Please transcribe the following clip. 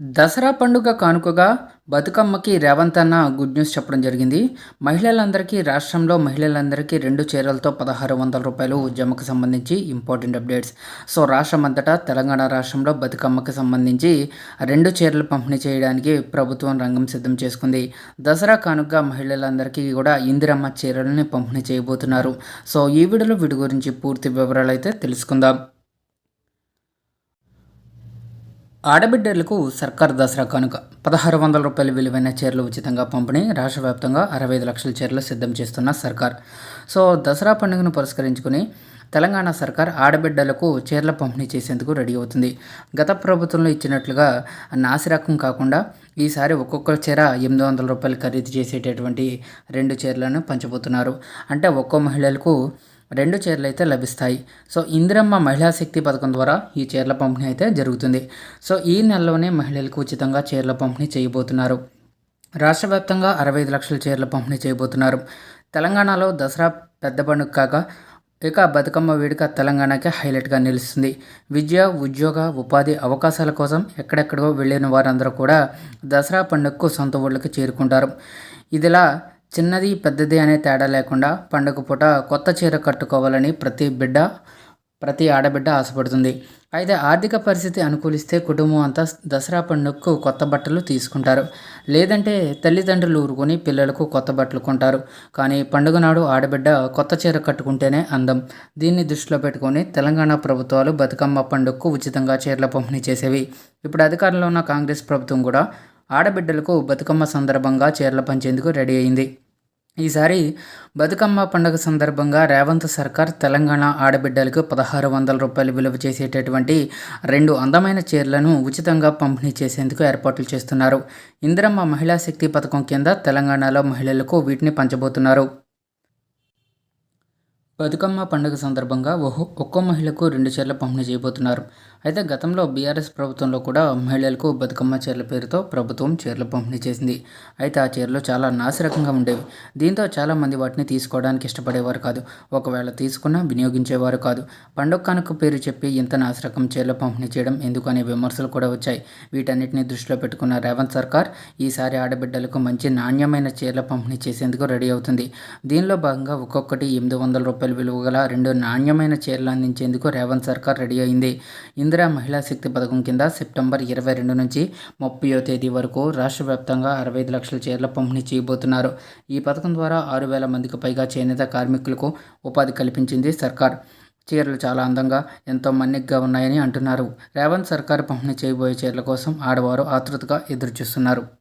దసరా పండుగ కానుకగా బతుకమ్మకి రేవంత్ అన్న గుడ్ న్యూస్ చెప్పడం జరిగింది. మహిళలందరికీ రాష్ట్రంలో మహిళలందరికీ రెండు చీరలతో పదహారు వందల రూపాయలు జమకు సంబంధించి ఇంపార్టెంట్ అప్డేట్స్. సో రాష్ట్రం అంతటా తెలంగాణ రాష్ట్రంలో బతుకమ్మకి సంబంధించి రెండు చీరలు పంపిణీ చేయడానికి ప్రభుత్వం రంగం సిద్ధం చేసుకుంది. దసరా కానుకగా మహిళలందరికీ కూడా ఇందిరమ్మ చీరలని పంపిణీ చేయబోతున్నారు. సో ఈ వీడియోలో వీటి గురించి పూర్తి వివరాలు అయితే తెలుసుకుందాం. ఆడబిడ్డలకు సర్కార్ దసరా కానుక. పదహారు వందల రూపాయల విలువైన చీరలు ఉచితంగా పంపిణీ రాష్ట్ర వ్యాప్తంగా అరవై ఐదు లక్షల చీరలు సిద్ధం చేస్తున్న సర్కార్. సో దసరా పండుగను పురస్కరించుకుని తెలంగాణ సర్కార్ ఆడబిడ్డలకు చీరల పంపిణీ చేసేందుకు రెడీ అవుతుంది. గత ప్రభుత్వంలో ఇచ్చినట్లుగా నాసిరకం కాకుండా ఈసారి ఒక్కొక్క చీర ఎనిమిది వందల రూపాయలు ఖరీదు చేసేటటువంటి రెండు చీరలను పంచబోతున్నారు. అంటే ఒక్కో మహిళలకు రెండు చీరలు అయితే లభిస్తాయి. సో ఇందిరమ్మ మహిళా శక్తి పథకం ద్వారా ఈ చీరల పంపిణీ అయితే జరుగుతుంది. సో ఈ నెలలోనే మహిళలకు ఉచితంగా చీరల పంపిణీ చేయబోతున్నారు. రాష్ట్ర వ్యాప్తంగా అరవై ఐదు లక్షల చీరల పంపిణీ చేయబోతున్నారు. తెలంగాణలో దసరా పెద్ద పండుగ కాగా ఇక బతుకమ్మ వేడుక తెలంగాణకి హైలైట్గా నిలుస్తుంది. విద్య ఉద్యోగ ఉపాధి అవకాశాల కోసం ఎక్కడెక్కడో వెళ్ళిన వారందరూ కూడా దసరా పండుగకు సొంత ఊళ్ళకి చేరుకుంటారు. ఇదిలా చిన్నది పెద్దది అనే తేడా లేకుండా పండుగ పూట కొత్త చీర కట్టుకోవాలని ప్రతి బిడ్డ ప్రతి ఆడబిడ్డ ఆశపడుతుంది. అయితే ఆర్థిక పరిస్థితి అనుకూలిస్తే కుటుంబం అంతా దసరా పండుగకు కొత్త బట్టలు తీసుకుంటారు. లేదంటే తల్లిదండ్రులు ఊరుకొని పిల్లలకు కొత్త బట్టలు కొంటారు. కానీ పండుగ నాడు ఆడబిడ్డ కొత్త చీర కట్టుకుంటేనే అందం. దీన్ని దృష్టిలో పెట్టుకొని తెలంగాణ ప్రభుత్వాలు బతుకమ్మ పండుగకు ఉచితంగా చీరల పంపిణీ చేసేవి. ఇప్పుడు అధికారంలో ఉన్న కాంగ్రెస్ ప్రభుత్వం కూడా ఆడబిడ్డలకు బతుకమ్మ సందర్భంగా చీరలు పంచేందుకు రెడీ అయింది. ఈసారి బతుకమ్మ పండుగ సందర్భంగా రేవంత్ సర్కార్ తెలంగాణ ఆడబిడ్డలకు పదహారు వందల రూపాయలు విలువ చేసేటటువంటి రెండు అందమైన చీరలను ఉచితంగా పంపిణీ చేసేందుకు ఏర్పాట్లు చేస్తున్నారు. ఇందిరమ్మ మహిళా శక్తి పథకం కింద తెలంగాణలో మహిళలకు వీటిని పంచబోతున్నారు. బతుకమ్మ పండుగ సందర్భంగా ఒక్కో మహిళకు రెండు చీరలు పంపిణీ చేయబోతున్నారు. అయితే గతంలో బీఆర్ఎస్ ప్రభుత్వంలో కూడా మహిళలకు బతుకమ్మ చీరల పేరుతో ప్రభుత్వం చీరలు పంపిణీ చేసింది. అయితే ఆ చీరలు చాలా నాసిరకంగా ఉండేవి. దీంతో చాలామంది వాటిని తీసుకోవడానికి ఇష్టపడేవారు కాదు. ఒకవేళ తీసుకున్నా వినియోగించేవారు కాదు. పండుగ కనుక పేరు చెప్పి ఇంత నాసిరకం చీరలు పంపిణీ చేయడం ఎందుకు అనే విమర్శలు కూడా వచ్చాయి. వీటన్నిటిని దృష్టిలో పెట్టుకున్న రేవంత్ సర్కార్ ఈసారి ఆడబిడ్డలకు మంచి నాణ్యమైన చీరల పంపిణీ చేసేందుకు రెడీ అవుతుంది. దీనిలో భాగంగా ఒక్కొక్కటి ఎనిమిది వందల రూపాయల విలువ గల రెండు నాణ్యమైన చీరలు అందించేందుకు రేవంత్ సర్కార్ రెడీ అయింది. ఇందిరా మహిళా శక్తి పథకం కింద సెప్టెంబర్ ఇరవై రెండు నుంచి ముప్పయో తేదీ వరకు రాష్ట్ర వ్యాప్తంగా అరవై ఐదు లక్షల చీరల పంపిణీ చేయబోతున్నారు. ఈ పథకం ద్వారా ఆరు వేల మందికి పైగా చేనేత కార్మికులకు ఉపాధి కల్పించింది సర్కార్. చీరలు చాలా అందంగా ఎంతో మన్నిగ్గా ఉన్నాయని అంటున్నారు. రేవంత్ సర్కార్ పంపిణీ చేయబోయే చీరల కోసం ఆడవారు ఆతృతగా ఎదురుచూస్తున్నారు.